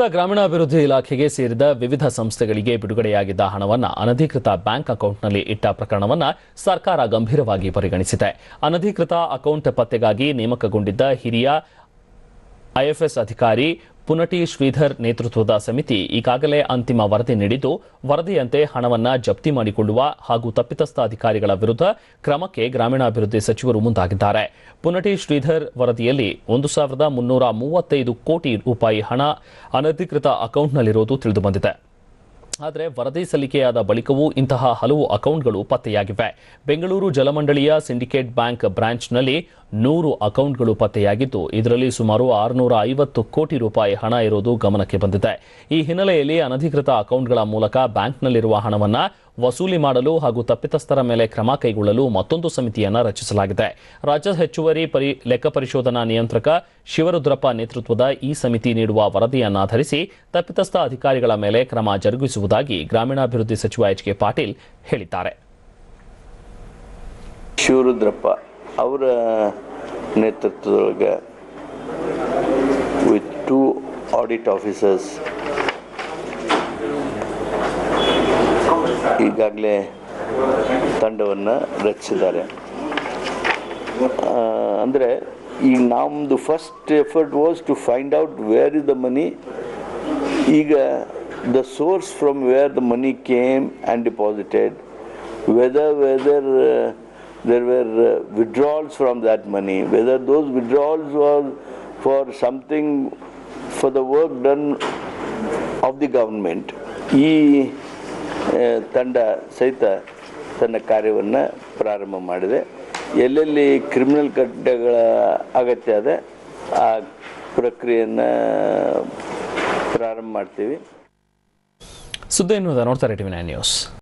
ಗ್ರಾಮೀಣಾಭಿವೃದ್ಧಿ ಇಲಾಖೆಗೆ ಸೇರಿದ ವಿವಿಧ ಸಂಸ್ಥೆಗಳಿಗೆ ಬಿಡುಗಡೆಯಾಗಿದ್ದ ಹಣವನ್ನು ಅನಧಿಕೃತ ಬ್ಯಾಂಕ್ ಅಕೌಂಟ್ನಲ್ಲಿ ಇಟ್ಟ ಪ್ರಕರಣವನ್ನು ಸರ್ಕಾರ ಗಂಭೀರವಾಗಿ ಪರಿಗಣಿಸಿದೆ. ಅನಧಿಕೃತ ಅಕೌಂಟ್ ಪತ್ತೆಗಾಗಿ ನೇಮಕಗೊಂಡಿದ್ದ ಹಿರಿಯ ಐಎಫ್ಎಸ್ ಅಧಿಕಾರಿ ಪುನಟಿ ಶ್ರೀಧರ್ ನೇತೃತ್ವದ ಸಮಿತಿ ಈಗಾಗಲೇ ಅಂತಿಮ ವರದಿ ನೀಡಿದ್ದು, ವರದಿಯಂತೆ ಹಣವನ್ನು ಜಪ್ತಿ ಮಾಡಿಕೊಳ್ಳುವ ಹಾಗೂ ತಪ್ಪಿತಸ್ಥ ಅಧಿಕಾರಿಗಳ ವಿರುದ್ಧ ಕ್ರಮಕ್ಕೆ ಗ್ರಾಮೀಣಾಭಿವೃದ್ಧಿ ಸಚಿವರು ಮುಂದಾಗಿದ್ದಾರೆ. ಪುನಟಿ ಶ್ರೀಧರ್ ವರದಿಯಲ್ಲಿ ಒಂದು ಸಾವಿರದ ಮುನ್ನೂರ ಮೂವತ್ತೈದು ಕೋಟಿ ರೂಪಾಯಿ ಹಣ ಅನಧಿಕೃತ ಅಕೌಂಟ್ನಲ್ಲಿರುವುದು ತಿಳಿದುಬಂದಿದೆ. ಆದರೆ ವರದಿ ಸಲ್ಲಿಕೆಯಾದ ಬಳಿಕವೂ ಇಂತಹ ಹಲವು ಅಕೌಂಟ್ಗಳು ಪತ್ತೆಯಾಗಿವೆ. ಬೆಂಗಳೂರು ಜಲಮಂಡಳಿಯ ಸಿಂಡಿಕೇಟ್ ಬ್ಯಾಂಕ್ ಬ್ರಾಂಚ್ನಲ್ಲಿ ನೂರು ಅಕೌಂಟ್ಗಳು ಪತ್ತೆಯಾಗಿದ್ದು, ಇದರಲ್ಲಿ ಸುಮಾರು ಆರುನೂರ ಐವತ್ತು ಕೋಟಿ ರೂಪಾಯಿ ಹಣ ಇರುವುದು ಗಮನಕ್ಕೆ ಬಂದಿದೆ. ಈ ಹಿನ್ನೆಲೆಯಲ್ಲಿ ಅನಧಿಕೃತ ಅಕೌಂಟ್ಗಳ ಮೂಲಕ ಬ್ಯಾಂಕ್ನಲ್ಲಿರುವ ಹಣವನ್ನು ವಸೂಲಿ ಮಾಡಲು ಹಾಗೂ ತಪ್ಪಿತಸ್ಥರ ಮೇಲೆ ಕ್ರಮ ಕೈಗೊಳ್ಳಲು ಮತ್ತೊಂದು ಸಮಿತಿಯನ್ನು ರಚಿಸಲಾಗಿದೆ. ರಾಜ್ಯ ಹೆಚ್ಚುವರಿ ಪರಿ, ಲೆಕ್ಕ ಪರಿಶೋಧನಾ ನಿಯಂತ್ರಕ ಶಿವರುದ್ರಪ್ಪ ನೇತೃತ್ವದ ಈ ಸಮಿತಿ ನೀಡುವ ವರದಿಯನ್ನಾಧರಿಸಿ ತಪ್ಪಿತಸ್ಥ ಅಧಿಕಾರಿಗಳ ಮೇಲೆ ಕ್ರಮ ಜರುಗಿಸುವುದಾಗಿ ಗ್ರಾಮೀಣಾಭಿವೃದ್ಧಿ ಸಚಿವ ಎಚ್ ಕೆ ಪಾಟೀಲ್ ಹೇಳಿದ್ದಾರೆ. ಶಿವರುದ್ರಪ್ಪ ಅವರ ನೇತೃತ್ವದೊಳಗೆ ವಿತ್ ಟು ಆಡಿಟ್ ಆಫೀಸರ್ಸ್ ಈಗಾಗಲೇ ತಂಡವನ್ನು ರಚಿಸಿದ್ದಾರೆ. ಅಂದರೆ ಈಗ ನಮ್ಮದು first effort was to find out where is the money ಈಗ the source from where the money came and deposited whether uh, there were uh, withdrawals from that money, whether those withdrawals were for something for the work done of the government. ಈ tanda ತಂಡ tanna karyavanna prarambha madide ಎಲ್ಲೆಲ್ಲಿ criminal agatya ಅಗತ್ಯ ಇದೆ ಆ ಪ್ರಕ್ರಿಯೆಯನ್ನು ಪ್ರಾರಂಭ ಮಾಡ್ತೀವಿ ಸುದ್ದಿ ಎನ್ನುವುದ ನೋಡ್ತಾರೆ ಟಿವಿ ನೈನ್ ನ್ಯೂಸ್